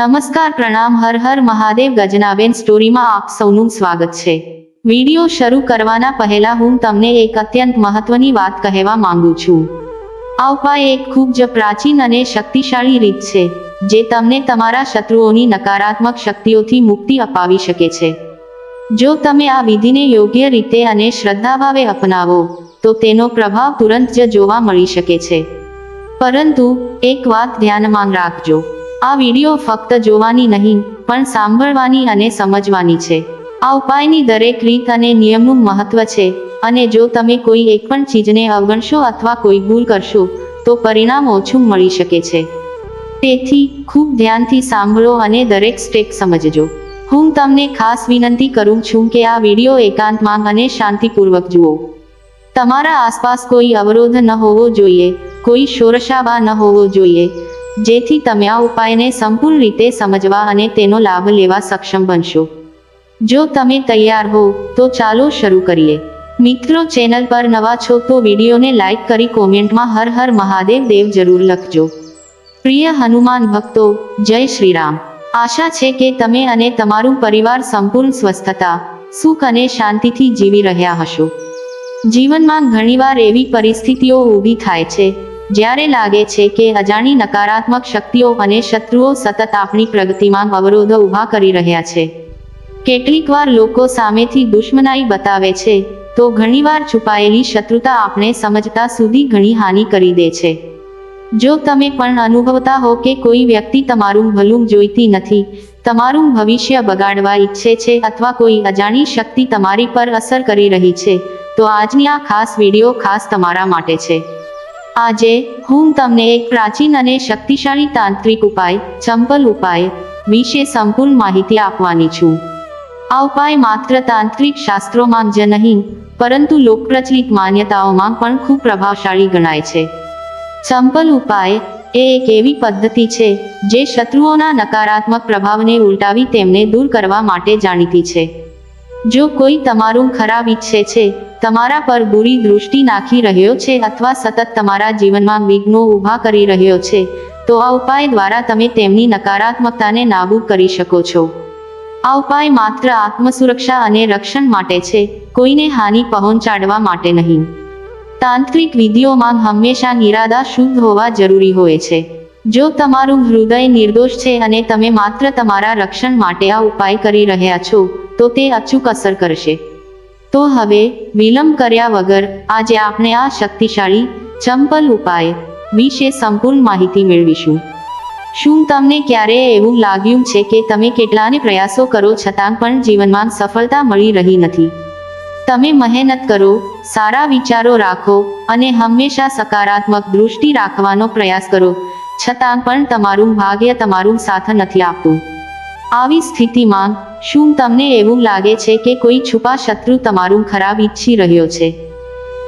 નમસ્કાર, પ્રણામ, હર હર મહાદેવ ગજનાબેન સ્ટોરીમાં આપ સૌનું સ્વાગત છે. વીડિયો શરૂ કરવાના પહેલા હું તમને એક અત્યંત મહત્વની વાત કહેવા માંગુ છું. આ ઉપાય એક ખૂબ જ પ્રાચીન અને શક્તિશાળી રીત છે, જે તમને તમારા શત્રુઓની નકારાત્મક શક્તિઓથી મુક્તિ અપાવી શકે છે. જો તમે આ વિધિને યોગ્ય રીતે અને શ્રદ્ધાભાવે અપનાવો, તો તેનો પ્રભાવ તુરંત જ જોવા મળી શકે છે. પરંતુ, એક વાત ધ્યાનમાં રાખજો. આ વિડિયો ફક્ત જોવાની નહીં, પણ સાંભળવાની અને સમજવાની છે. આ ઉપાયની દરેક રીત અને નિયમનું મહત્વ છે, અને જો તમે કોઈ એક પણ ચીજને અવગણશો અથવા કોઈ ભૂલ કરશો, તો પરિણામ ઓછું મળી શકે છે. તેથી, ખૂબ ધ્યાનથી સાંભળો અને દરેક સ્ટેપ સમજજો. હું તમને ખાસ વિનંતી કરું છું કે આ વીડિયો એકાંતમાં અને શાંતિપૂર્વક જુઓ. તમારા આસપાસ કોઈ અવરોધ ન હોવો જોઈએ, કોઈ શોરશાબા ન હોવો જોઈએ જેથી તમે આ ઉપાયને સંપૂર્ણ રીતે સમજવા અને તેનો લાભ લેવા સક્ષમ બનશો. જો તમે તૈયાર હો, તો ચાલો શરૂ કરીએ. મિત્રો, ચેનલ પર નવા છો તો વિડીયોને લાઈક કરી કોમેન્ટમાં હર હર મહાદેવ દેવ જરૂર લખજો. પ્રિય હનુમાન ભક્તો, જય શ્રી રામ આશા છે કે તમે અને તમારું પરિવાર સંપૂર્ણ સ્વસ્થતા, સુખ અને શાંતિથી જીવી રહ્યા હશો. જીવનમાં ઘણીવાર એવી પરિસ્થિતિઓ ઊભી થાય છે જ્યારે લાગે છે કે અજાણી નકારાત્મક શક્તિઓ અને શત્રુઓ સતત આપણી પ્રગતિમાં અવરોધો ઊભા કરી રહ્યા છે. કેટલીકવાર લોકો સામેથી દુશ્મનાઈ બતાવે છે, તો ઘણીવાર છુપાયેલી શત્રુતા આપણે સમજતા સુધી ઘણી હાનિ કરી દે છે. જો તમે પણ અનુભવતા હો કે કોઈ વ્યક્તિ તમારું ભલું જોઈતી નથી, તમારું ભવિષ્ય બગાડવા ઈચ્છે છે અથવા કોઈ અજાણી શક્તિ તમારી પર અસર કરી રહી છે, તો આજની આ ખાસ વીડિયો ખાસ તમારા માટે છે. આજે હું તમને એક પ્રાચીન અને શક્તિશાળી તાંત્રિક ઉપાય ચંપલ ઉપાય વિશે સંપૂર્ણ માહિતી આપવાની છું. આ ઉપાય માત્ર તાંત્રિક શાસ્ત્રોમાં જ નહીં, પરંતુ લોકપ્રચલિત માન્યતાઓમાં પણ ખૂબ પ્રભાવશાળી ગણાય છે. ચંપલ ઉપાય એ એક એવી પદ્ધતિ છે, જે શત્રુઓના નકારાત્મક પ્રભાવને ઉલટાવી તેમને દૂર કરવા માટે જાણીતી છે. જો કોઈ તમારું ખરાબ ઈચ્છે છે, તમારા પર બુરી દૃષ્ટિ નાખી રહ્યો છે અથવા સતત તમારા જીવનમાં વિઘ્નો ઊભા કરી રહ્યો છે, તો આ ઉપાય દ્વારા તમે તેમની નકારાત્મકતાને નાબૂદ કરી શકો છો. આ ઉપાય માત્ર આત્મસુરક્ષા અને રક્ષણ માટે છે, કોઈને હાનિ પહોંચાડવા માટે નહીં. તાંત્રિક વિધિઓમાં હંમેશા નિરાદા શુદ્ધ હોવા જરૂરી હોય છે. જો તમારું હૃદય નિર્દોષ છે અને તમે માત્ર તમારા રક્ષણ માટે આ ઉપાય કરી રહ્યા છો, તો તે અચૂક અસર કરશે. તો હવે, વિલંબ કર્યા વગર, આજે આપણે આ શક્તિશાળી, ચંપલ ઉપાય, વિશે સંપૂર્ણ માહિતી મેળવીશું. શું તમને ક્યારેય એવું લાગ્યું છે કે તમે કેટલાને પ્રયાસો કરો છતાં પણ જીવનમાં સફળતા મળી રહી નથી? તમે મહેનત કરો, સારા વિચારો રાખો અને હંમેશા સકારાત્મક દૃષ્ટિ રાખવાનો પ્રયાસ કરો. છતાં પણ તમારું ભાગ્ય તમારું સાથ નથી આપતું. આવી સ્થિતિમાં શું તમને એવું લાગે છે કે કોઈ છુપા શત્રુ તમારું ખરાબ ઈચ્છી રહ્યો છે?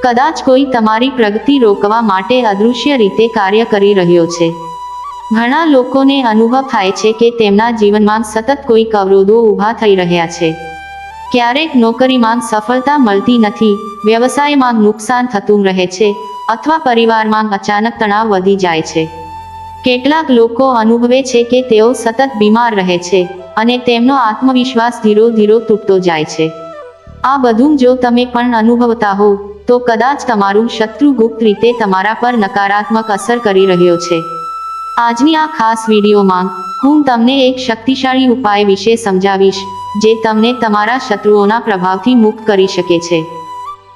કદાચ કોઈ તમારી પ્રગતિ રોકવા માટે અદૃશ્ય રીતે કાર્ય કરી રહ્યો છે. ઘણા લોકોને અનુભવ થાય છે કે તેમના જીવનમાં સતત કોઈ અવરોધો ઊભા થઈ રહ્યા છે. ક્યારેક નોકરીમાં સફળતા મળતી નથી, વ્યવસાયમાં નુકસાન થતું રહે છે, અથવા પરિવારમાં અચાનક તણાવ વધી જાય છે. કેટલાક લોકો અનુભવે છે કે તેઓ સતત બીમાર રહે છે અને તેમનો આત્મવિશ્વાસ ધીરો ધીરો તૂટતો જાય છે. આ બધું જો તમે પણ અનુભવતા હો, તો કદાચ તમારું શત્રુ ગુપ્ત રીતે તમારા પર નકારાત્મક અસર કરી રહ્યો છે. આજની આ ખાસ વિડીયોમાં, હું તમને એક શક્તિશાળી ઉપાય વિશે સમજાવીશ, જે તમને તમારા શત્રુઓના પ્રભાવથી મુક્ત કરી શકે છે.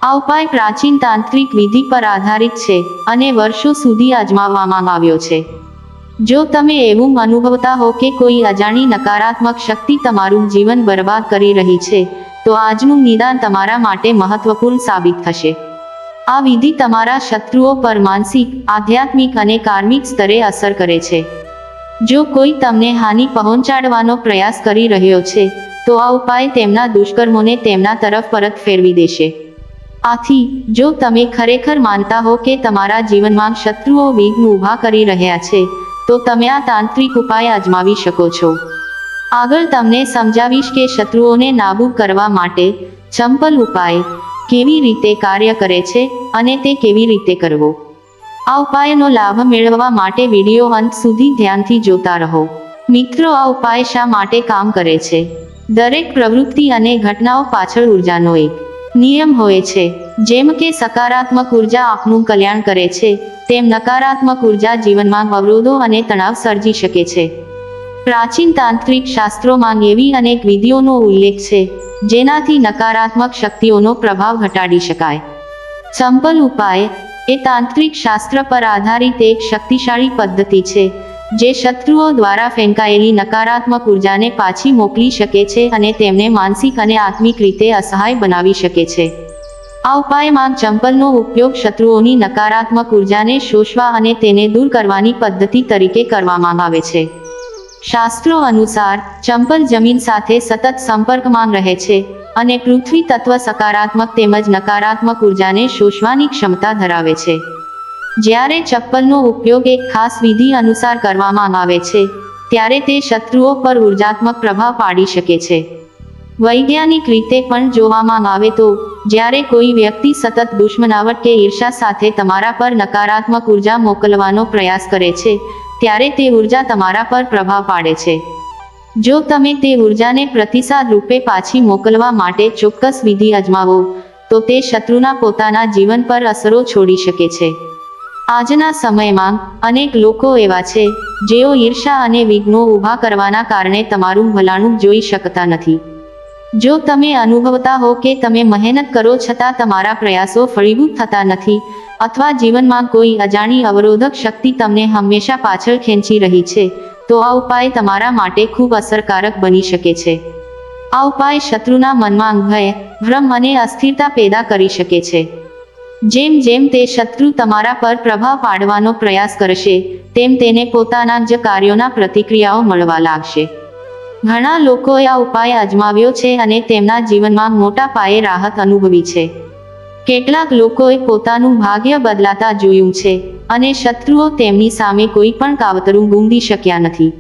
આ ઉપાય પ્રાચીન તાંત્રિક વિધિ પર આધારિત છે અને વર્ષો સુધી અજમાવવામાં આવ્યો છે. જો તમે એવું અનુભવતા હો કે કોઈ અજાણી નકારાત્મક શક્તિ તમારું જીવન બરબાદ કરી રહી છે, તો આજનું નિદાન તમારા માટે મહત્વપૂર્ણ સાબિત થશે. આ વિધિ તમારા શત્રુઓ પર માનસિક, આધ્યાત્મિક અને કાર્મિક સ્તરે અસર કરે છે. જો કોઈ તમને હાનિ પહોંચાડવાનો પ્રયાસ કરી રહ્યો છે, તો આ ઉપાય તેમના દુષ્કર્મોને તેમના તરફ પરત ફેરવી દેશે. આથી, જો તમે ખરેખર માનતા હો કે તમારા જીવનમાં શત્રુઓ વિઘ્ન ઊભા કરી રહ્યા છે તો તમે આ તાંત્રિક ઉપાય અજમાવી શકો છો. આગળ તમને સમજાવીશ કે શત્રુઓને નાબૂદ કરવા માટે ચંપલ ઉપાય કેવી રીતે કાર્ય કરે છે અને તે કેવી રીતે કરવો. આ ઉપાયનો લાભ મેળવવા માટે વીડિયો અંત સુધી ધ્યાનથી જોતા રહો. મિત્રો, આ ઉપાય શા માટે કામ કરે છે? દરેક પ્રવૃત્તિ અને ઘટનાઓ પાછળ ઉર્જાનો એક નિયમ હોય છે. જેમ કે સકારાત્મક ઊર્જા આપનું કલ્યાણ કરે છે, તેમ નકારાત્મક ઊર્જા જીવનમાં અવરોધો અને તણાવ સર્જી શકે છે. પ્રાચીન તાંત્રિક શાસ્ત્રોમાં એવી અનેક વિધિઓનો ઉલ્લેખ છે, જેનાથી નકારાત્મક શક્તિઓનો પ્રભાવ ઘટાડી શકાય. ચંપલ ઉપાય એ તાંત્રિક શાસ્ત્ર પર આધારિત એક શક્તિશાળી પદ્ધતિ છે જે શત્રુઓ દ્વારા ફેંકાયેલી નકારાત્મક ઉર્જાને પાછી મોકલી શકે છે અને તેમને માનસિક અને આત્મિક રીતે અસહાય બનાવી શકે છે. આ ઉપાયમાં ચંપલનો ઉપયોગ શત્રુઓની નકારાત્મક ઉર્જાને શોષવા અને તેને દૂર કરવાની પદ્ધતિ તરીકે કરવામાં આવે છે. શાસ્ત્રો અનુસાર, ચંપલ જમીન સાથે સતત સંપર્કમાં રહે છે અને પૃથ્વી તત્વ સકારાત્મક તેમજ નકારાત્મક ઉર્જાને શોષવાની ક્ષમતા ધરાવે છે. જ્યારે ચપ્પલનો ઉપયોગ એક ખાસ વિધિ અનુસાર કરવામાં આવે છે, ત્યારે તે શત્રુઓ પર ઉર્જાત્મક પ્રભાવ પાડી શકે છે. વૈજ્ઞાનિક રીતે પણ જોવામાં આવે તો, જ્યારે કોઈ વ્યક્તિ સતત દુશ્મનાવટ કે ઈર્ષા સાથે તમારા પર નકારાત્મક ઊર્જા મોકલવાનો પ્રયાસ કરે છે, ત્યારે તે ઊર્જા તમારા પર પ્રભાવ પાડે છે. જો તમે તે ઉર્જાને પ્રતિસાદ રૂપે પાછી મોકલવા માટે ચોક્કસ વિધિ અજમાવો, તો તે શત્રુના પોતાના જીવન પર અસરો છોડી શકે છે. આજના સમયમાં અનેક લોકો એવા છે, જેઓ ઈર્ષા અને વિઘ્નો ઊભા કરવાના કારણે તમારું ભલાણું જોઈ શકતા નથી. જો તમે અનુભવતા હો કે તમે મહેનત કરો છતાં તમારા પ્રયાસો ફળીભૂત થતા નથી, અથવા જીવનમાં કોઈ અજાણી અવરોધક શક્તિ તમને હંમેશા પાછળ ખેંચી રહી છે, તો આ ઉપાય તમારા માટે ખૂબ અસરકારક બની શકે છે. આ ઉપાય શત્રુના મનમાં ભય, ભ્રમ અને અસ્થિરતા પેદા કરી શકે છે. જેમ જેમ તે શત્રુ તમારા પર પ્રભાવ પાડવાનો પ્રયાસ કરશે, તેમ તેને પોતાના જ કાર્યોના પ્રતિક્રિયાઓ મળવા લાગશે. ઘણા લોકોએ આ ઉપાય અજમાવ્યો છે અને તેમના જીવનમાં મોટા પાયે રાહત અનુભવી છે. કેટલાક લોકોએ પોતાનું ભાગ્ય બદલાતા જોયું છે અને શત્રુઓ તેમની સામે કોઈ પણ કાવતરું ગુંદી શક્યા નથી.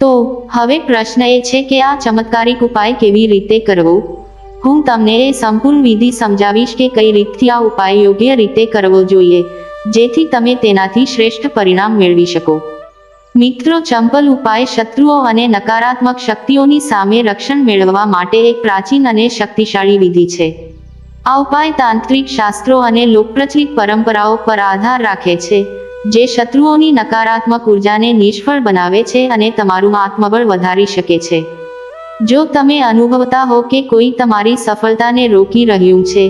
તો, હવે પ્રશ્ન એ છે કે આ ચમત્કારિક ઉપાય કેવી રીતે કરવો? હું તમને એ સંપૂર્ણ વિધિ સમજાવીશ કે કઈ રીતથી આ ઉપાય યોગ્ય રીતે કરવો જોઈએ, જેથી તમે તેનાથી શ્રેષ્ઠ પરિણામ મેળવી શકો. મિત્રો, ચંપલ ઉપાય શત્રુઓ અને નકારાત્મક શક્તિઓની સામે રક્ષણ મેળવવા માટે એક પ્રાચીન અને શક્તિશાળી વિધિ છે. આ ઉપાય તાંત્રિક શાસ્ત્રો અને લોકપ્રચલિત પરંપરાઓ પર આધાર રાખે છે, જે શત્રુઓની નકારાત્મક ઉર્જાને નિષ્ફળ બનાવે છે અને તમારું આત્મબળ વધારી શકે છે. જો તમે અનુભવતા હો કે કોઈ તમારી સફળતાને રોકી રહ્યું છે,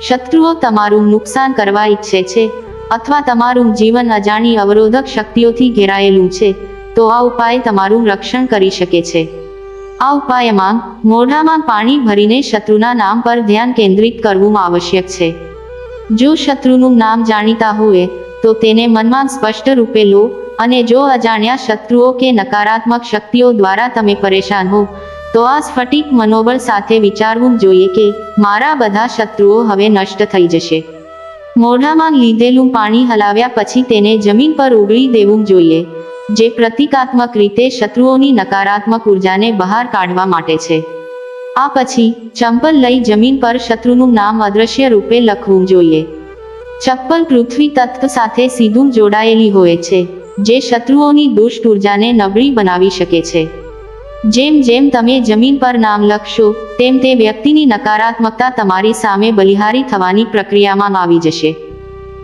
શત્રુઓ તમારું નુકસાન કરવા ઈચ્છે છે, અથવા તમારું જીવન અજાણી અવરોધક શક્તિઓથી ઘેરાયેલું છે, તો આ ઉપાય તમારું રક્ષણ કરી શકે છે. આ ઉપાયમાં મોઢામાં પાણી ભરીને શત્રુના નામ પર ધ્યાન કેન્દ્રિત કરવું આવશ્યક છે. જો શત્રુનું નામ જાણીતા હોય, તો તેને મનમાં સ્પષ્ટ રૂપે લો અને જો અજાણ્યા શત્રુઓ કે નકારાત્મક શક્તિઓ દ્વારા તમે પરેશાન હો તો આ સ્ફટિક મનોબળ સાથે વિચારવું જોઈએ કે મારા બધા શત્રુઓ હવે નષ્ટ થઈ જશે. મોઢામાં લીધેલું પાણી હલાવ્યા પછી તેને જમીન પર ઉગળી દેવું જોઈએ, જે પ્રતિકાત્મક રીતે શત્રુઓની નકારાત્મક ઉર્જાને બહાર કાઢવા માટે છે. આ પછી ચંપલ લઈ જમીન પર શત્રુનું નામ અદ્રશ્ય રૂપે લખવું જોઈએ. ચપ્પલ પૃથ્વી તત્વ સાથે સીધું જોડાયેલી હોય છે, જે શત્રુઓની દુષ્ટ ઉર્જાને નબળી બનાવી શકે છે. જેમ જેમ તમે જમીન પર નામ લખશો, તેમ તે વ્યક્તિની નકારાત્મકતા તમારી સામે બલિહારી થવાની પ્રક્રિયામાં આવી જશે.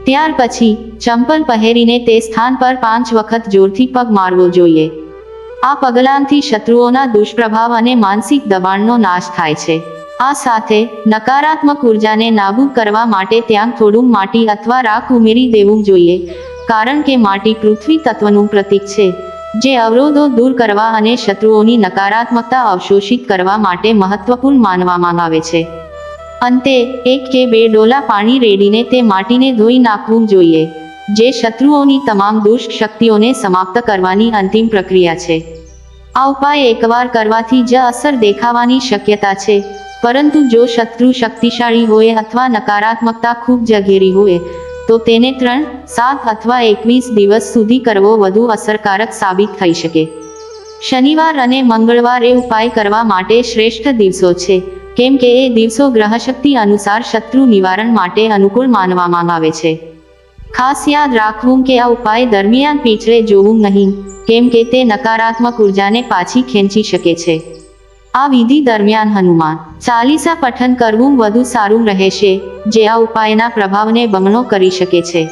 ત્યાર પછી, ચંપલ પહેરીને તે સ્થાન પર પાંચ વખત જોરથી પગ મારવો જોઈએ. આ પગલાંથી શત્રુઓના દુષ્પ્રભાવ અને માનસિક દબાણનો નાશ થાય છે. આ સાથે, નકારાત્મક ઉર્જાને નાબૂદ કરવા માટે ત્યાં થોડું માટી અથવા રાખ ઉમેરી દેવું જોઈએ, કારણ કે માટી પૃથ્વી તત્વનું પ્રતીક છે. જે અવરોધો દૂર કરવા અને શત્રુઓની નકારાત્મકતા અવશોષિત કરવા માટે મહત્વપૂર્ણ માનવામાં આવે છે. અંતે, એક કે બે ડોલા પાણી રેડીને તે માટીને ધોઈ નાખવું જોઈએ, જે શત્રુઓની તમામ દુષ્ટ શક્તિઓને સમાપ્ત કરવાની અંતિમ પ્રક્રિયા છે. આ ઉપાય એકવાર કરવાથી જ અસર દેખાવાની શક્યતા છે, પરંતુ જો શત્રુ શક્તિશાળી હોય અથવા નકારાત્મકતા ખૂબ જઘેરી હોય તો તેને ત્રણ, સાત અથવા એકવીસ દિવસ સુધી કરવો વધુ અસરકારક સાબિત થઈ શકે. શનિવાર અને મંગળવાર એ ઉપાય કરવા માટે શ્રેષ્ઠ દિવસો છે, કેમ કે એ દિવસો ગ્રહશક્તિ અનુસાર શત્રુ નિવારણ માટે અનુકૂળ માનવામાં આવે છે. ખાસ યાદ રાખવું કે આ ઉપાય દરમિયાન પીછળે જોવું નહીં, કેમ કે તે નકારાત્મક ઉર્જાને પાછી ખેંચી શકે છે. આ વિધિ દરમિયાન હનુમાન ચાલીસા પઠન કરવું વધુ સારું રહેશે, જે આ ઉપાયના પ્રભાવને બમણો કરી શકે છે.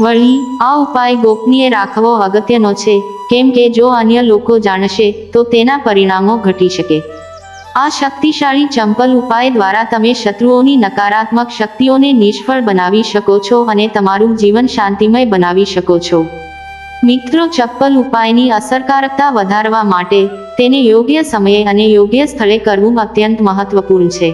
વળી, આ ઉપાય ગોપનીય રાખવો અગત્યનો છે, કેમ કે જો અન્ય લોકો જાણશે, તો તેના પરિણામો ઘટી શકે. આ શક્તિશાળી ચંપલ ઉપાય દ્વારા તમે શત્રુઓની નકારાત્મક શક્તિઓને નિષ્ફળ બનાવી શકો છો અને તમારું જીવન શાંતિમય બનાવી શકો છો. મિત્રો ચપ્પલ ઉપાયની અસરકારકતા વધારવા માટે તેને યોગ્ય સમયે અને યોગ્ય સ્થળે કરવું અત્યંત મહત્વપૂર્ણ છે.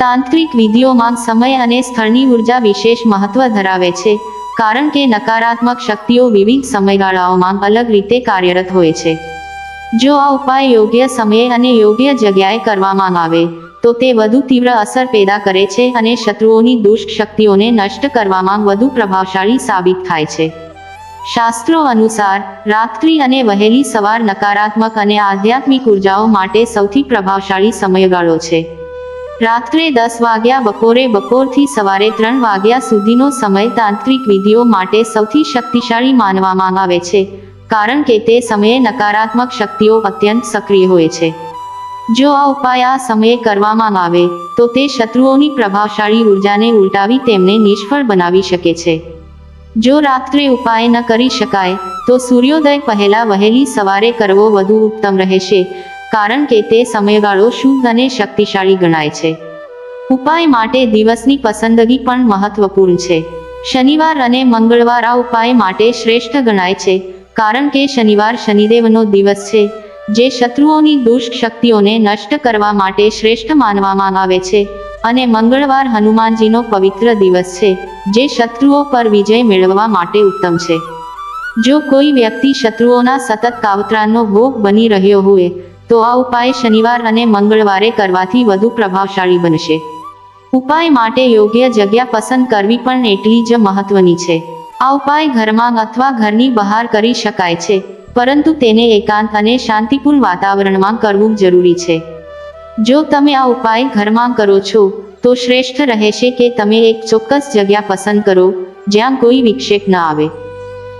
તાંત્રિક વિધિઓમાં સમય અને સ્થળની ઊર્જા વિશેષ મહત્વ ધરાવે છે, કારણ કે નકારાત્મક શક્તિઓ વિવિધ સમયગાળાઓમાં અલગ રીતે કાર્યરત હોય છે. જો આ ઉપાય યોગ્ય સમયે અને યોગ્ય જગ્યાએ કરવામાં આવે, તો તે વધુ તીવ્ર અસર પેદા કરે છે અને શત્રુઓની દુષ્ટ શક્તિઓને નષ્ટ કરવામાં વધુ પ્રભાવશાળી સાબિત થાય છે. શાસ્ત્રો અનુસાર, રાત્રિ અને વહેલી સવાર નકારાત્મક અને આધ્યાત્મિક ઉર્જાઓ માટે સૌથી પ્રભાવશાળી સમયગાળો છે. રાત્રે દસ વાગ્યા બપોરે બપોરથી સવારે ત્રણ વાગ્યા સુધીનો સમય તાંત્રિક વિધિઓ માટે સૌથી શક્તિશાળી માનવામાં આવે છે, કારણ કે તે સમયે નકારાત્મક શક્તિઓ અત્યંત સક્રિય હોય છે. જો આ ઉપાય આ સમયે કરવામાં આવે, તો તે શત્રુઓની પ્રભાવશાળી ઉર્જાને ઉલટાવી તેમને નિષ્ફળ બનાવી શકે છે. જો રાત્રે ઉપાય ન કરી શકાય, તો સૂર્યોદય પહેલા વહેલી સવારે કરવો વધુ ઉત્તમ રહેશે, કારણ કે તે સમયગાળો શુદ્ધ અને શક્તિશાળી ગણાય છે. ઉપાય માટે દિવસની પસંદગી પણ મહત્વપૂર્ણ છે. શનિવાર અને મંગળવાર આ ઉપાય માટે શ્રેષ્ઠ ગણાય છે, કારણ કે શનિવાર શનિદેવનો દિવસ છે, જે શત્રુઓની દુષ્ટ શક્તિઓને નષ્ટ કરવા માટે શ્રેષ્ઠ માનવામાં આવે છે. અને મંગળવાર હનુમાનજીનો પવિત્ર દિવસ છે, જે શત્રુઓ પર વિજય મેળવવા માટે ઉત્તમ છે. જો કોઈ વ્યક્તિ શત્રુઓના સતત કાવતરાનો ભોગ બની રહ્યો હોય, તો આ ઉપાય શનિવાર અને મંગળવારે કરવાથી વધુ પ્રભાવશાળી બનશે. ઉપાય માટે યોગ્ય જગ્યા પસંદ કરવી પણ એટલી જ મહત્વની છે. આ ઉપાય ઘરમાં અથવા ઘરની બહાર કરી શકાય છે, પરંતુ તેને એકાંત અને શાંતિપૂર્ણ વાતાવરણમાં કરવું જરૂરી છે. જો તમે આ ઉપાય ઘરમાં કરો છો, તો શ્રેષ્ઠ રહેશે કે તમે એક ચોક્કસ જગ્યા પસંદ કરો, જ્યાં કોઈ વિક્ષેપ ન આવે.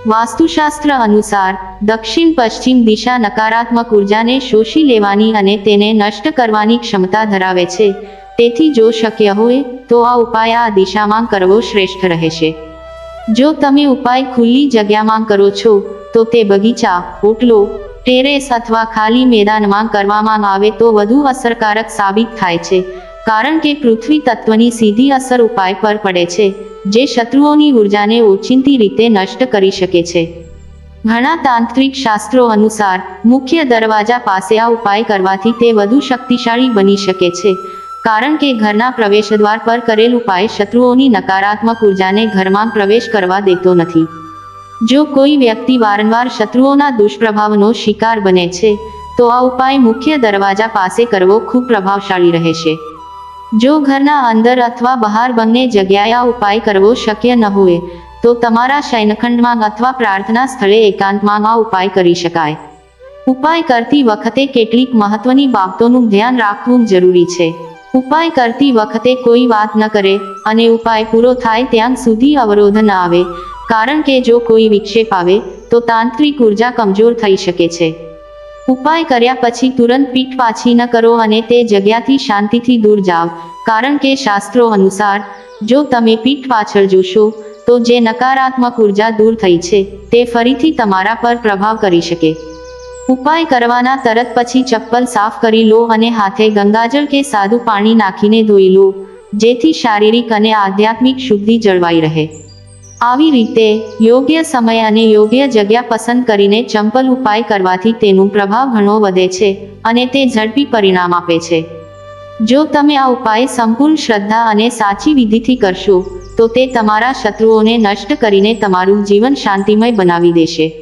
વાસ્તુશાસ્ત્ર અનુસાર, દક્ષિણ પશ્ચિમ દિશા નકારાત્મક ઉર્જાને શોષી લેવાની અને તેને નષ્ટ કરવાની ક્ષમતા ધરાવે છે. તેથી જો શક્ય હોય, તો આ ઉપાય આ દિશામાં કરવો શ્રેષ્ઠ રહેશે જો તમે ઉપાય ખુલ્લી જગ્યામાં કરો છો, તો તે બગીચા ઓટલો ટેરેસ અથવા ખાલી મેદાનમાં કરવામાં આવે તો વધુ અસરકારક સાબિત થાય છે, કારણ કે પૃથ્વી તત્વની સીધી અસર ઉપાય પર પડે છે, જે શત્રુઓની ઉર્જાને ઓચિંતી રીતે નષ્ટ કરી શકે છે. ઘણા તાંત્રિક શાસ્ત્રો અનુસાર, મુખ્ય દરવાજા પાસે આ ઉપાય કરવાથી તે વધુ શક્તિશાળી બની શકે છે, કારણ કે ઘરના પ્રવેશદ્વાર પર કરેલ ઉપાય શત્રુઓની નકારાત્મક ઉર્જાને ઘરમાં પ્રવેશ કરવા દેતો નથી. જો કોઈ વ્યક્તિ વારંવાર શત્રુઓના દુષ્પ્રભાવનો શિકાર બને છે, તો આ ઉપાય મુખ્ય દરવાજા પાસે કરવો ખૂબ પ્રભાવશાળી રહેશે જો ઘરના અંદર અથવા બહાર બંને જગ્યાએ આ ઉપાય કરવો શક્ય ન હોય, તો તમારા શયનખંડમાં અથવા પ્રાર્થના સ્થળે એકાંતમાં આ ઉપાય કરી શકાય. ઉપાય કરતી વખતે કેટલીક મહત્વની બાબતોનું ધ્યાન રાખવું જરૂરી છે. ઉપાય કરતી વખતે કોઈ વાત ન કરે અને ઉપાય પૂરો થાય ત્યાં સુધી અવરોધ ન આવે કારણ કે જો કોઈ વિક્ષેપ આવે, તો તાંત્રિક ઊર્જા કમજોર થઈ શકે છે. ઉપાય કર્યા પછી તુરંત પીઠ પાછી ન કરો અને તે જગ્યાથી શાંતિથી દૂર જાઓ. કારણ કે શાસ્ત્રો અનુસાર, જો તમે પીઠ પાછળ જોશો, તો જે નકારાત્મક ઊર્જા દૂર થઈ છે, તે ફરીથી તમારા પર પ્રભાવ કરી શકે. ઉપાય કરવાના તરત પછી ચપ્પલ સાફ કરી લો અને હાથે ગંગાજળ કે સાદું પાણી નાખીને ધોઈ લો, જેથી શારીરિક અને આધ્યાત્મિક શુદ્ધિ જળવાઈ રહે. આવી રીતે યોગ્ય સમય અને યોગ્ય જગ્યા પસંદ કરીને ચંપલ ઉપાય કરવાથી તેનું પ્રભાવ ઘણો વધે છે અને તે ઝડપી પરિણામ આપે છે. જો તમે આ ઉપાય સંપૂર્ણ શ્રદ્ધા અને સાચી વિધિથી કરશો, તો તે તમારા શત્રુઓને નષ્ટ કરીને તમારું જીવન શાંતિમય બનાવી દેશે.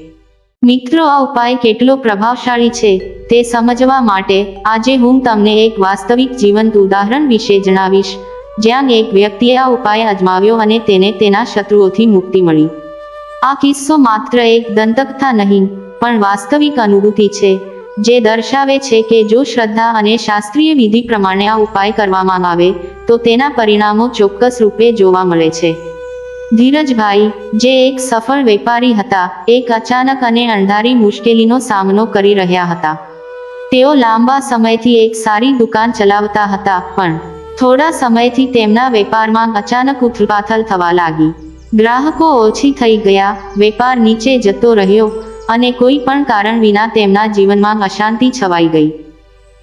મિત્રો, આ ઉપાય કેટલો પ્રભાવશાળી છે તે સમજવા માટે આજે હું તમને એક વાસ્તવિક જીવંત ઉદાહરણ વિશે જણાવીશ. જ્યાં એક વ્યક્તિએ આ ઉપાય અજમાવ્યો અને તેને તેના શત્રુઓથી મુક્તિ મળી. આ કિસ્સો માત્ર એક દંતકથા નહીં, પણ વાસ્તવિક અનુભૂતિ છે, જે દર્શાવે છે કે જો શ્રદ્ધા અને શાસ્ત્રીય વિધિ પ્રમાણે આ ઉપાય કરવામાં આવે, તો તેના પરિણામો ચોક્કસ રૂપે જોવા મળે છે. ધીરજભાઈ, જે એક સફળ વેપારી હતા, એક અચાનક અને અણધારી મુશ્કેલીનો સામનો કરી રહ્યા હતા. તેઓ લાંબા સમયથી એક સારી દુકાન ચલાવતા હતા, પણ થોડા સમયથી તેમના વેપારમાં અચાનક ઉથલપાથલ થવા લાગી. ગ્રાહકો ઓછી થઈ ગયા, વેપાર નીચે જતો રહ્યો અને કોઈ પણ કારણ વિના તેમના જીવનમાં અશાંતિ છવાઈ ગઈ.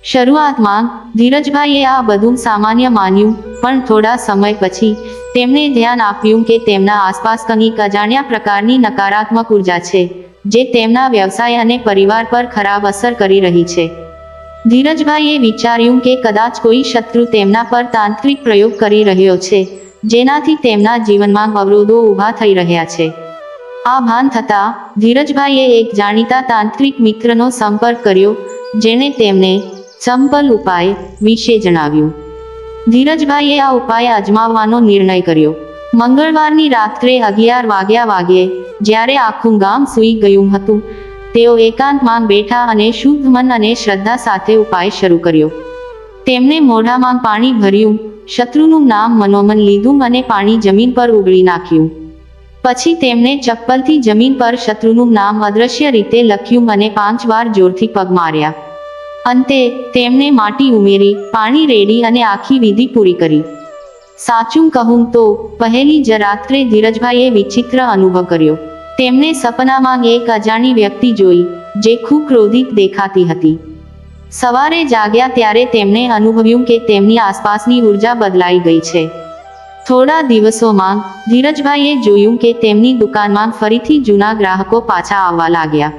શરૂઆતમાં ધીરજભાઈએ આ બધું સામાન્ય માન્યું, પણ થોડા સમય પછી તેમણે ધ્યાન આપ્યું કે તેમના આસપાસ કંઈક અજાણ્યા પ્રકારની નકારાત્મક ઊર્જા છે, જે તેમના વ્યવસાય અને પરિવાર પર ખરાબ અસર કરી રહી છે. ધીરજભાઈએ વિચાર્યું કે કદાચ કોઈ શત્રુ તેમના પર તાંત્રિક પ્રયોગ કરી રહ્યો છે, જેનાથી તેમના જીવનમાં અવરોધો ઊભા થઈ રહ્યા છે. આ ભાન થતાં, ધીરજભાઈએ એક જાણીતા તાંત્રિક મિત્રનો સંપર્ક કર્યો, જેણે તેમને ચંપલ ઉપાય વિશે જણાવ્યું. ધીરજભાઈએ આ ઉપાય અજમાવવાનો નિર્ણય કર્યો. મંગળવારની રાત્રે અગિયાર વાગ્યા વાગ્યે જ્યારે આખું ગામ સૂઈ ગયું હતું તેઓ એકાંતમાં બેઠા અને શુદ્ધ મન અને શ્રદ્ધા સાથે ઉપાય શરૂ કર્યો. તેમણે મોઢામાં પાણી ભર્યું, શત્રુનું નામ મનોમન લીધું અને પાણી જમીન પર ઉગળી નાખ્યું. પછી તેમણે ચપ્પલથી જમીન પર શત્રુનું નામ અદ્રશ્ય રીતે લખ્યું અને પાંચ વાર જોરથી પગ માર્યા. અંતે તેમણે માટી ઉમેરી, પાણી રેડી અને આખી વિધિ પૂરી કરી. સાચું કહું તો, પહેલી જ રાત્રે ધીરજભાઈએ વિચિત્ર અનુભવ કર્યો. તેમણે સપનામાં એક અજાણી વ્યક્તિ જોઈ, જે ખૂબ ક્રોધિત દેખાતી હતી. સવારે જાગ્યા ત્યારે તેમણે અનુભવ્યું કે તેમની આસપાસની ઊર્જા બદલાઈ ગઈ છે. થોડા દિવસોમાં ધીરજભાઈએ જોયું કે તેમની દુકાનમાં ફરીથી જૂના ગ્રાહકો પાછા આવવા લાગ્યા.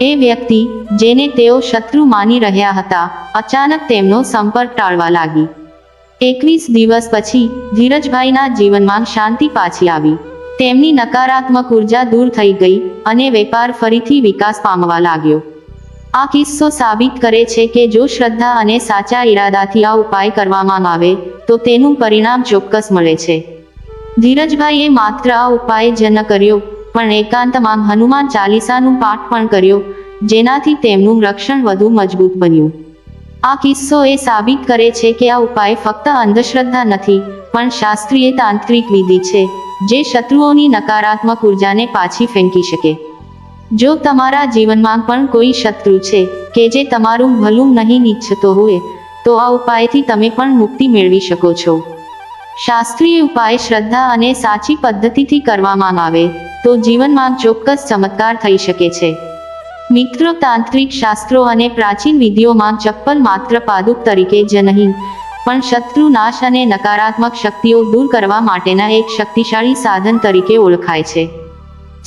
એ વ્યક્તિ, જેને તેઓ શત્રુ માની રહ્યા હતા, અચાનક તેમનો સંપર્ક ટાળવા લાગી. એકવીસ દિવસ પછી ધીરજભાઈના જીવનમાં શાંતિ પાછી આવી. તેમની નકારાત્મક ઊર્જા દૂર થઈ ગઈ અને વેપાર ફરીથી વિકાસ પામવા લાગ્યો. આ કિસ્સો સાબિત કરે છે કે જો શ્રદ્ધા અને સાચા ઈરાદાથી આ ઉપાય કરવામાં આવે, તો તેનું પરિણામ ચોક્કસ મળે છે. ધીરજભાઈએ માત્ર આ ઉપાય જ ન કર્યો, પણ એકાંતમાં હનુમાન ચાલીસાનું પાઠ પણ કર્યો, જેનાથી તેમનું રક્ષણ વધુ મજબૂત બન્યું. આ કિસ્સો એ સાબિત કરે છે કે આ ઉપાય ફક્ત અંધશ્રદ્ધા નથી, પણ શાસ્ત્રીય તાંત્રિક વિધિ છે. જે શત્રુઓની નકારાત્મક ઉર્જાને પાછી ફેંકી શકે. જો તમારા જીવનમાં પણ કોઈ શત્રુ છે કે જે તમારું ભલું નહીં ઈચ્છતો હોય, તો આ ઉપાયથી તમે પણ મુક્તિ મેળવી શકો છો. શાસ્ત્રીય ઉપાય શ્રદ્ધા અને સાચી પદ્ધતિથી કરવામાં આવે, તો જીવનમાં ચોક્કસ ચમત્કાર થઈ શકે છે. મિત્રો તાંત્રિક શાસ્ત્રો અને પ્રાચીન વિધિઓમાં ચપ્પલ માત્ર પાદુક તરીકે જ નહીં પણ શત્રુ નાશ અને નકારાત્મક શક્તિઓ દૂર કરવા માટેના એક શક્તિશાળી સાધન તરીકે ઓળખાય છે.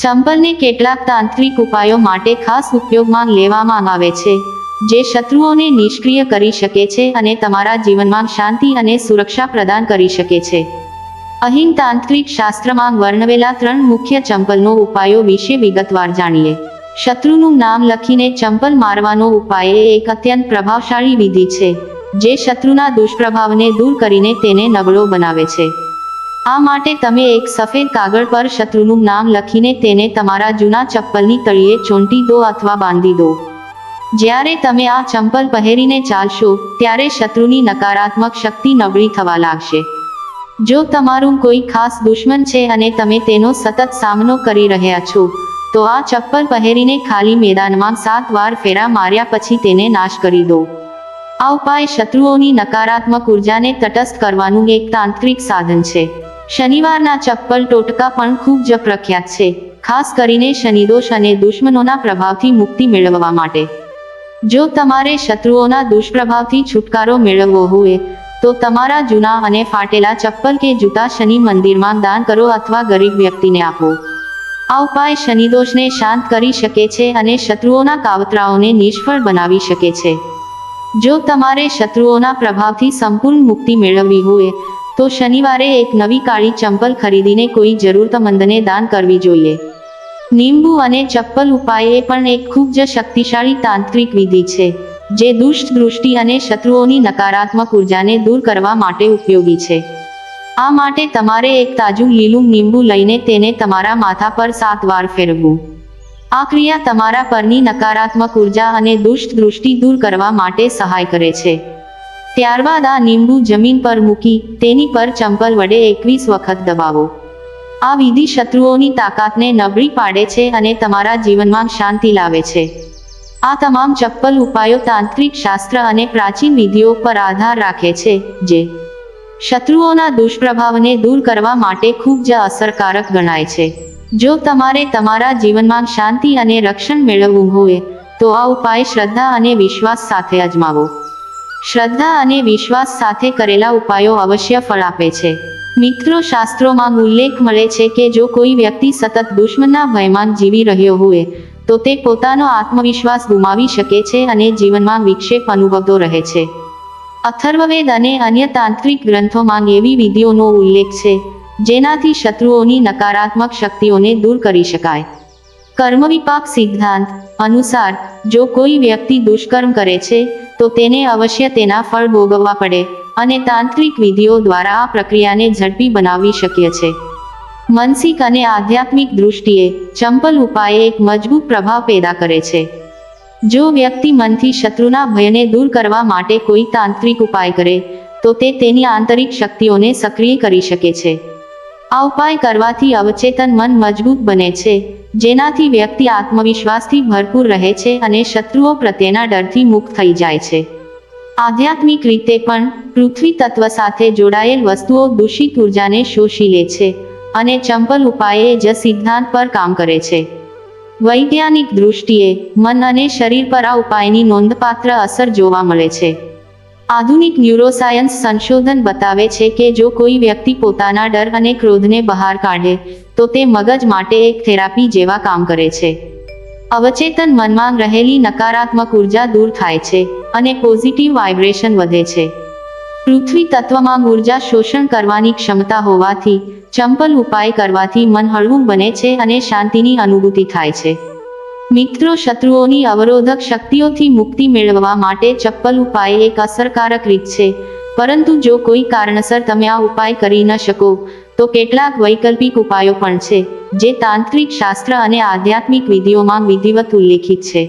ચંપલને કેટલાક તાંત્રિક ઉપાયો માટે ખાસ ઉપયોગમાં લેવામાં આવે છે, જે શત્રુઓને નિષ્ક્રિય કરી શકે છે અને તમારા જીવનમાં શાંતિ અને સુરક્ષા પ્રદાન કરી શકે છે. અહીં તાંત્રિક શાસ્ત્રમાં વર્ણવેલા ત્રણ મુખ્ય ચંપલનો ઉપાયો વિશે વિગતવાર જાણીએ. શત્રુનું નામ લખીને ચંપલ મારવાનો ઉપાય એ એક અત્યંત પ્રભાવશાળી વિધિ છે. જે શત્રુના દુષ્પ્રભાવને દૂર કરીને તેને નબળો બનાવે છે. આ માટે તમે એક સફેદ કાગળ પર શત્રુનું નામ લખીને તેને તમારા જૂના ચપ્પલની તળિયે ચોંટી દો અથવા બાંધી દો. જ્યારે તમે આ ચંપલ પહેરીને ચાલશો, ત્યારે શત્રુની નકારાત્મક શક્તિ નબળી થવા લાગશે. જો તમારું કોઈ ખાસ દુશ્મન છે અને તમે તેનો સતત સામનો કરી રહ્યા છો, તો આ ચપ્પલ પહેરીને ખાલી મેદાનમાં સાત વાર ફેરા માર્યા પછી તેને નાશ કરી દો. આ ઉપાય શત્રુઓની નકારાત્મક ઉર્જાને તટસ્થ કરવાનું એક તાંત્રિક સાધન છે. શનિવારના ચપ્પલ ટોટકા પણ ખૂબ જ પ્રખ્યાત છે, ખાસ કરીને શનિદોષ અને દુશ્મનોના પ્રભાવથી મુક્તિ મેળવવા માટે. જો તમારે શત્રુઓના દુષ્પ્રભાવથી છુટકારો મેળવવો હોય, તો તમારા જૂના અને ફાટેલા ચપ્પલ કે જૂતા શનિ મંદિરમાં દાન કરો અથવા ગરીબ વ્યક્તિને આપો. આ ઉપાય શનિદોષને શાંત કરી શકે છે અને શત્રુઓના કાવતરાઓને નિષ્ફળ બનાવી શકે છે. જો તમારે શત્રુઓના પ્રભાવથી સંપૂર્ણ મુક્તિ મેળવવી હોય, તો શનિવારે એક નવી કાળી ચંપલ ખરીદીને કોઈ જરૂરતમંદને દાન કરવી જોઈએ. લીંબુ અને ચપ્પલ ઉપાય એ પણ એક ખૂબ જ શક્તિશાળી તાંત્રિક વિધિ છે, જે દુષ્ટ દૃષ્ટિ અને શત્રુઓની નકારાત્મક ઉર્જાને દૂર કરવા માટે ઉપયોગી છે. આ માટે તમારે એક તાજું લીલું લીંબુ લઈને તેને તમારા માથા પર સાત વાર ફેરવવું. આ ક્રિયા તમારા પરની નકારાત્મક ઊર્જા અને દુષ્ટ દૃષ્ટિ દૂર કરવા માટે સહાય કરે છે. ત્યારબાદ આ લીંબુ જમીન પર મૂકી તેની પર ચંપલ વડે એકવીસ વખત દબાવો. આ વિધિ શત્રુઓની તાકાતને નબળી પાડે છે અને તમારા જીવનમાં શાંતિ લાવે છે. આ તમામ ચપ્પલ ઉપાયો તાંત્રિક શાસ્ત્ર અને પ્રાચીન વિધિઓ પર આધાર રાખે છે, જે શત્રુઓના દુષ્પ્રભાવને દૂર કરવા માટે ખૂબ જ અસરકારક ગણાય છે. જો તમારે તમારા જીવનમાં શાંતિ અને રક્ષણ મેળવવું હોય, તો આ ઉપાય શ્રદ્ધા અને વિશ્વાસ સાથે અજમાવો. શ્રદ્ધા અને વિશ્વાસ સાથે કરેલા ઉપાયો અવશ્ય ફળ આપે છે. મિત્રો, શાસ્ત્રોમાં ઉલ્લેખ મળે છે કે જો કોઈ વ્યક્તિ સતત દુશ્મનના ભયમાં જીવી રહ્યો હોય, તો તે પોતાનો આત્મવિશ્વાસ ગુમાવી શકે છે અને જીવનમાં વિક્ષેપ અનુભવતો રહે છે. અથર્વવેદ અને અન્ય તાંત્રિક ગ્રંથોમાં એવી વિધિઓનો ઉલ્લેખ છે જેનાથી શત્રુઓની નકારાત્મક શક્તિઓને દૂર કરી શકાય. કર્મવિપાક સિદ્ધાંત અનુસાર, જો કોઈ વ્યક્તિ દુષ્કર્મ કરે છે, તો તેને અવશ્ય તેના ફળ ભોગવવા પડે અને તાંત્રિક વિધિઓ દ્વારા આ પ્રક્રિયાને ઝડપી બનાવવી શક્ય છે. માનસિક અને આધ્યાત્મિક દૃષ્ટિએ ચંપલ ઉપાય એક મજબૂત પ્રભાવ પેદા કરે છે. જો વ્યક્તિ મનથી શત્રુના ભયને દૂર કરવા માટે કોઈ તાંત્રિક ઉપાય કરે, તો તે તેની આંતરિક શક્તિઓને સક્રિય કરી શકે છે. આ ઉપાય કરવાથી અવચેતન મન મજબૂત બને છે, જેનાથી વ્યક્તિ આત્મવિશ્વાસથી ભરપૂર રહે છે અને શત્રુઓ પ્રત્યેના ડરથી મુક્ત થઈ જાય છે. આધ્યાત્મિક રીતે પણ, પૃથ્વી તત્વ સાથે જોડાયેલ વસ્તુઓ દૂષિત ઉર્જાને શોષી લે છે, અને ચંપલ ઉપાયે જ સિદ્ધાંત પર કામ કરે છે. વૈજ્ઞાનિક દૃષ્ટિએ, મન અને શરીર પર આ ઉપાયની નોંધપાત્ર અસર જોવા મળે છે. આધુનિક ન્યુરોસાયન્સ સંશોધન બતાવે છે કે જો કોઈ વ્યક્તિ પોતાના ડર અને ક્રોધને બહાર કાઢે, તો તે મગજ માટે એક થેરાપી જેવા કામ કરે છે. અવચેતન મનમાં રહેલી નકારાત્મક ઊર્જા દૂર થાય છે અને પોઝિટિવ વાઇબ્રેશન વધે છે. પૃથ્વી તત્વમાં ઊર્જા શોષણ કરવાની ક્ષમતા હોવાથી ચંપલ ઉપાય કરવાથી મન હળવું બને છે અને શાંતિની અનુભૂતિ થાય છે. મિત્રો, શત્રુઓની અવરોધક શક્તિઓથી મુક્તિ મેળવવા માટે ચપ્પલ ઉપાય એક અસરકારક રીત છે. પરંતુ જો કોઈ કારણસર તમે આ ઉપાય કરી ન શકો, તો કેટલાક વૈકલ્પિક ઉપાયો પણ છે, જે તાંત્રિક શાસ્ત્ર અને આધ્યાત્મિક વિધિઓમાં વિધિવત ઉલ્લેખિત છે.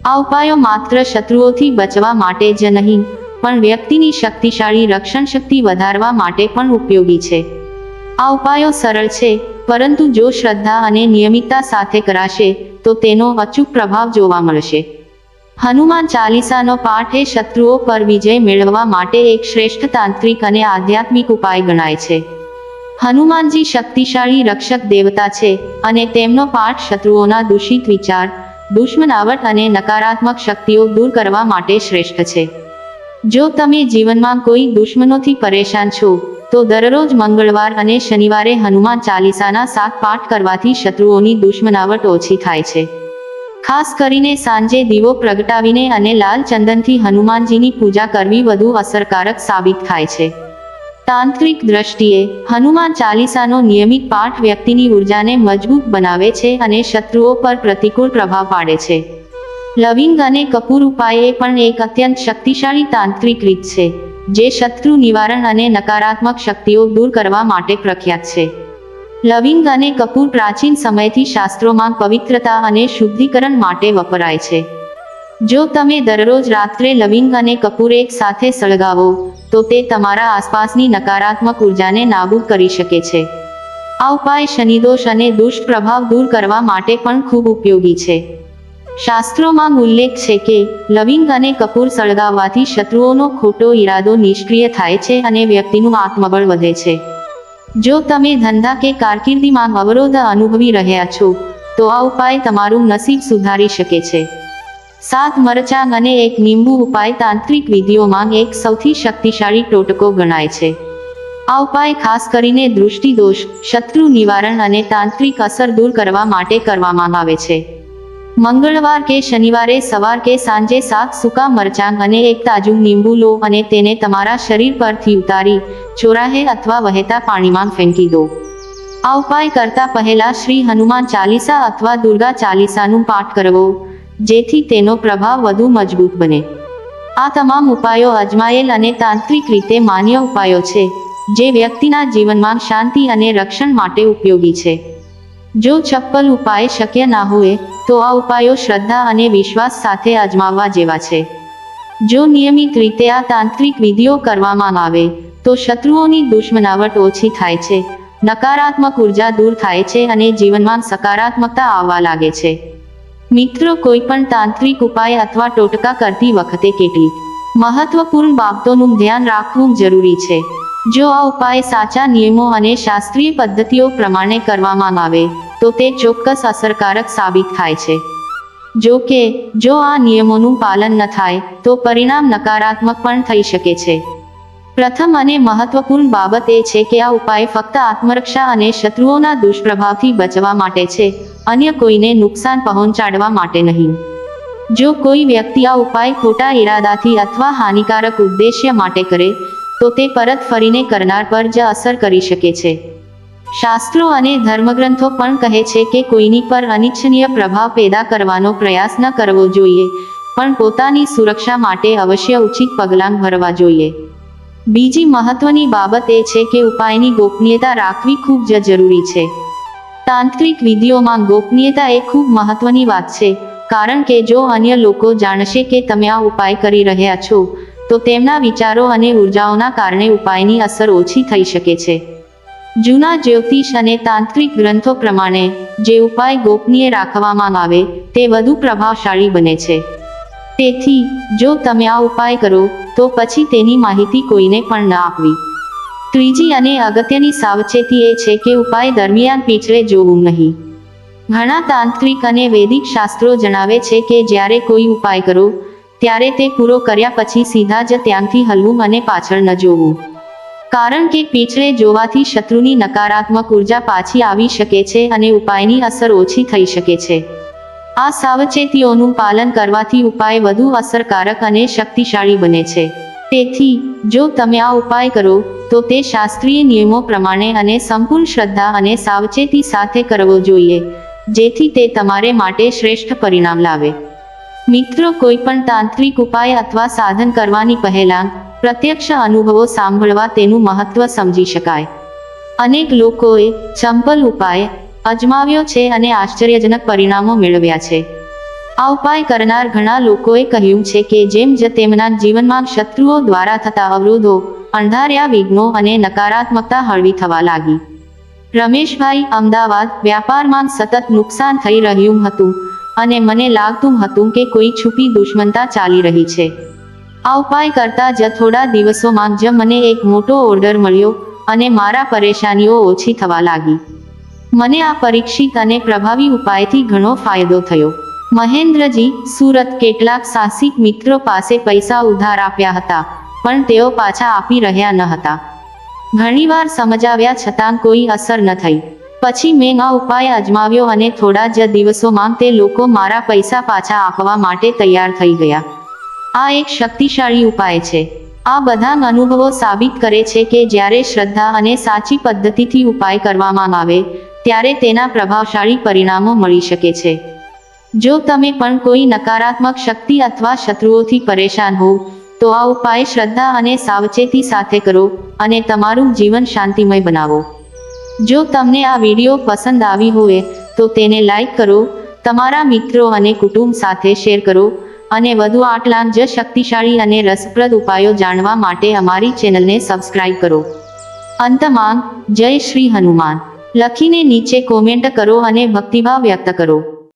આ ઉપાયો માત્ર શત્રુઓથી બચવા માટે જ નહીં, પણ વ્યક્તિની શક્તિશાળી રક્ષણ શક્તિ વધારવા માટે પણ ઉપયોગી છે. આ ઉપાયો સરળ છે પરંતુ જો શ્રદ્ધા અને નિયમિતતા સાથે કરાશે, તો તેનો અચૂક પ્રભાવ જોવા મળશે. હનુમાન ચાલીસાનો પાઠ એ શત્રુઓ પર વિજય મેળવવા માટે એક શ્રેષ્ઠ તાંત્રિક અને આધ્યાત્મિક ઉપાય ગણાય છે. હનુમાનજી શક્તિશાળી રક્ષક દેવતા છે અને તેમનો પાઠ શત્રુઓના દૂષિત વિચાર, દુશ્મનાવટ અને નકારાત્મક શક્તિઓ દૂર કરવા માટે શ્રેષ્ઠ છે. જો તમે જીવનમાં કોઈ દુશ્મનોથી પરેશાન છો તો દરરોજ મંગળવાર અને શનિવારે હનુમાન ચાલીસાના સાત પાઠ કરવાથી શત્રુઓની દુશ્મનાવટ ઓછી થાય છે. ખાસ કરીને સાંજે દીવો પ્રગટાવીને અને લાલ ચંદનથી હનુમાનજીની પૂજા કરવી વધુ અસરકારક સાબિત થાય છે. તાંત્રિક દ્રષ્ટિએ, હનુમાન ચાલીસાનો નિયમિત પાઠ વ્યક્તિની ઉર્જાને મજબૂત બનાવે છે અને શત્રુઓ પર પ્રતિકૂળ પ્રભાવ પાડે છે. લવિંગ અને કપૂર ઉપાય એ પણ એક અત્યંત શક્તિશાળી તાંત્રિક રીત છે. જે શત્રુ નિવારણ અને નકારાત્મક શક્તિઓ દૂર કરવા માટે પ્રખ્યાત છે. લવિંગ અને કપૂર પ્રાચીન સમયથી શાસ્ત્રોમાં પવિત્રતા અને શુદ્ધિકરણ માટે વપરાય છે. જો તમે દરરોજ રાત્રે લવિંગ અને કપૂર એક સાથે સળગાવો, તો તે તમારા આસપાસની નકારાત્મક ઉર્જાને નાબૂદ કરી શકે છે. આ ઉપાય શનિદોષ અને દુષ્પ્રભાવ દૂર કરવા માટે પણ ખૂબ ઉપયોગી છે. શાસ્ત્રોમાં ઉલ્લેખ છે કે, લવિંગ અને કપૂર સળગાવવાથી શત્રુઓનો ખોટો ઈરાદો નિષ્ક્રિય થાય છે અને વ્યક્તિનું આત્મબળ વધે છે. જો તમે ધંધા કે કારકિર્દીમાં અવરોધ અનુભવી રહ્યા છો, તો આ ઉપાય તમારું નસીબ સુધારી શકે છે. સાત મરચાં અને એક લીંબુ ઉપાય તાંત્રિક વિધિઓમાં એક સૌથી શક્તિશાળી ટોટકો ગણાય છે. આ ઉપાય ખાસ કરીને દૃષ્ટિદોષ, શત્રુ નિવારણ અને તાંત્રિક અસર દૂર કરવા માટે કરવામાં આવે છે. મંગળવાર કે શનિવારે સવાર કે સાંજે સાત સૂકા મરચાંગ અને એક તાજું લીંબુ લો અને તેને તમારા શરીર પરથી ઉતારી, ચોરાહે અથવા વહેતા પાણીમાં ફેંકી દો. આ ઉપાય કરતા પહેલા શ્રી હનુમાન ચાલીસા અથવા દુર્ગા ચાલીસાનું પાઠ કરવો, જેથી તેનો પ્રભાવ વધુ મજબૂત બને. આ તમામ ઉપાયો અજમાયેલ અને તાંત્રિક રીતે માન્ય ઉપાયો છે, જે વ્યક્તિના જીવનમાં શાંતિ અને રક્ષણ માટે ઉપયોગી છે. જો ચપ્પલ ઉપાય શક્ય ના હોય, તો આ ઉપાયો શ્રદ્ધા અને વિશ્વાસ સાથે અજમાવવા જેવા છે. જો નિયમિત રીતે આ તાંત્રિક વિધિઓ કરવામાં આવે, તો શત્રુઓની દુશ્મનાવટ ઓછી થાય છે, નકારાત્મક ઊર્જા દૂર થાય છે અને જીવનમાં સકારાત્મકતા આવવા લાગે છે. મિત્રો કોઈ પણ તાંત્રિક ઉપાય અથવા ટોટકા કરતી વખતે કેટલીક મહત્વપૂર્ણ બાબતોનું ધ્યાન રાખવું જરૂરી છે. જો આ ઉપાય સાચા નિયમો અને શાસ્ત્રીય પદ્ધતિઓ પ્રમાણે કરવામાં આવે, તો તે ચોક્કસ અસરકારક સાબિત થાય છે. જો કે, જો આ નિયમોનું પાલન ન થાય, તો પરિણામ નકારાત્મક પણ થઈ શકે છે. પ્રથમ અને મહત્વપૂર્ણ બાબત એ છે કે આ ઉપાય ફક્ત આત્મરક્ષા અને શત્રુઓના દુષ્પ્રભાવથી બચવા માટે છે, અન્ય કોઈને નુકસાન પહોંચાડવા માટે નહીં. જો કોઈ વ્યક્તિ આ ઉપાય ખોટા ઈરાદાથી અથવા હાનિકારક ઉદ્દેશ્ય માટે કરે તો તે પરત ફરીને કરનાર પર જ અસર કરી શકે છે. શાસ્ત્રો અને ધર્મગ્રંથો પણ કહે છે કે કોઈની પર અનિચ્છનીય પ્રભાવ પેદા કરવાનો પ્રયાસ ન કરવો જોઈએ, પણ પોતાની સુરક્ષા માટે અવશ્ય ઉચિત પગલાં ભરવા જોઈએ. બીજી મહત્વની બાબત એ છે કે ઉપાયની ગોપનીયતા રાખવી ખૂબ જ જરૂરી છે. તાંત્રિક વિધિઓમાં ગોપનીયતા એ ખૂબ મહત્વની વાત છે, કારણ કે જો અન્ય લોકો જાણશે કે તમે આ ઉપાય કરી રહ્યા છો તો તેમના વિચારો અને ઉર્જાઓના કારણે ઉપાયની અસર ઓછી થઈ શકે છે. જૂના જ્યોતિષ અને તાંત્રિક ગ્રંથો પ્રમાણે, જે ઉપાય ગોપનીય રાખવામાં આવે, તે વધુ પ્રભાવશાળી બને છે. તેથી, જો તમે આ ઉપાય કરો, તો પછી તેની માહિતી કોઈને પણ ન આપવી. ત્રીજી અને અગત્યની સાવચેતી એ છે કે ઉપાય દરમિયાન પીછળે જોવું નહીં. ઘણા તાંત્રિક અને વૈદિક શાસ્ત્રો જણાવે છે કે જ્યારે કોઈ ઉપાય કરો ત્યારે તે પૂરો કર્યા પછી સીધા જ ત્યાંથી હલવું અને પાછળ ન જોવું. કારણ કે પીછળે જોવાથી શત્રુની નકારાત્મક ઊર્જા પાછી આવી શકે છે અને ઉપાયની અસર ઓછી થઈ શકે છે. આ સાવચેતીઓનું પાલન કરવાથી ઉપાય વધુ અસરકારક અને શક્તિશાળી બને છે. તેથી, જો તમે આ ઉપાય કરો, તો તે શાસ્ત્રીય નિયમો પ્રમાણે અને સંપૂર્ણ શ્રદ્ધા અને સાવચેતી સાથે કરવો જોઈએ, જેથી તે તમારે માટે શ્રેષ્ઠ પરિણામ લાવે. મિત્રો કોઈ પણ તાંત્રિક ઉપાય અથવા સાધન કરવાની પહેલા પ્રત્યક્ષ અનુભવો સાંભળવા તેનું મહત્વ સમજી શકાય. અનેક લોકોએ ચંપલ ઉપાય અજમાવ્યો છે અને આશ્ચર્યજનક પરિણામો મેળવ્યા છે. આ ઉપાય કરનાર ઘણા લોકોએ કહ્યું છે કે જેમ જ તેમના જીવનમાં શત્રુઓ દ્વારા થતા અવરોધો અણધાર્યા વિઘ્નો અને નકારાત્મકતા હળવી થવા લાગી. રમેશભાઈ અમદાવાદ વ્યાપારમાં સતત નુકસાન થઈ રહ્યું હતું. અને મને લાગતું હતું કે કોઈ છુપી દુશ્મનતા ચાલી રહી છે. આ ઉપાય કરતા જ થોડા દિવસોમાં જ મને એક મોટો ઓર્ડર મળ્યો અને મારા પરેશાનીઓ ઓછી થવા લાગી. મને આ પરીક્ષિત અને પ્રભાવી ઉપાયથી ઘણો ફાયદો થયો. મહેન્દ્રજી, સુરત કેટલાક સાહસિક મિત્રો પાસે પૈસા ઉધાર આપ્યા હતા, પણ તેઓ પાછા આપી રહ્યા ન હતા. ઘણીવાર સમજાવ્યા છતાં કોઈ અસર ન થઈ. પછી મેં આ ઉપાય અજમાવ્યો અને થોડા જ દિવસોમાં તે લોકો મારા પૈસા પાછા આપવા માટે તૈયાર થઈ ગયા. આ એક શક્તિશાળી ઉપાય છે. આ બધા અનુભવો સાબિત કરે છે કે જ્યારે શ્રદ્ધા અને સાચી પદ્ધતિથી ઉપાય કરવામાં આવે, ત્યારે તેના પ્રભાવશાળી પરિણામો મળી શકે છે. જો તમે પણ કોઈ નકારાત્મક શક્તિ અથવા શત્રુઓથી પરેશાન હો તો આ ઉપાય શ્રદ્ધા અને સાવચેતી સાથે કરો અને તમારું જીવન શાંતિમય બનાવો. જો તમને આ વીડિયો પસંદ આવી હોય, તો તેને લાઈક કરો, તમારા મિત્રો અને કુટુંબ સાથે શેર કરો, અને વધુ આટલા જ શક્તિશાળી અને રસપ્રદ ઉપાયો જાણવા માટે અમારી ચેનલને સબસ્ક્રાઇબ કરો. અંતમાં, જય શ્રી હનુમાન. લખીને નીચે કોમેન્ટ કરો અને ભક્તિભાવ વ્યક્ત કરો.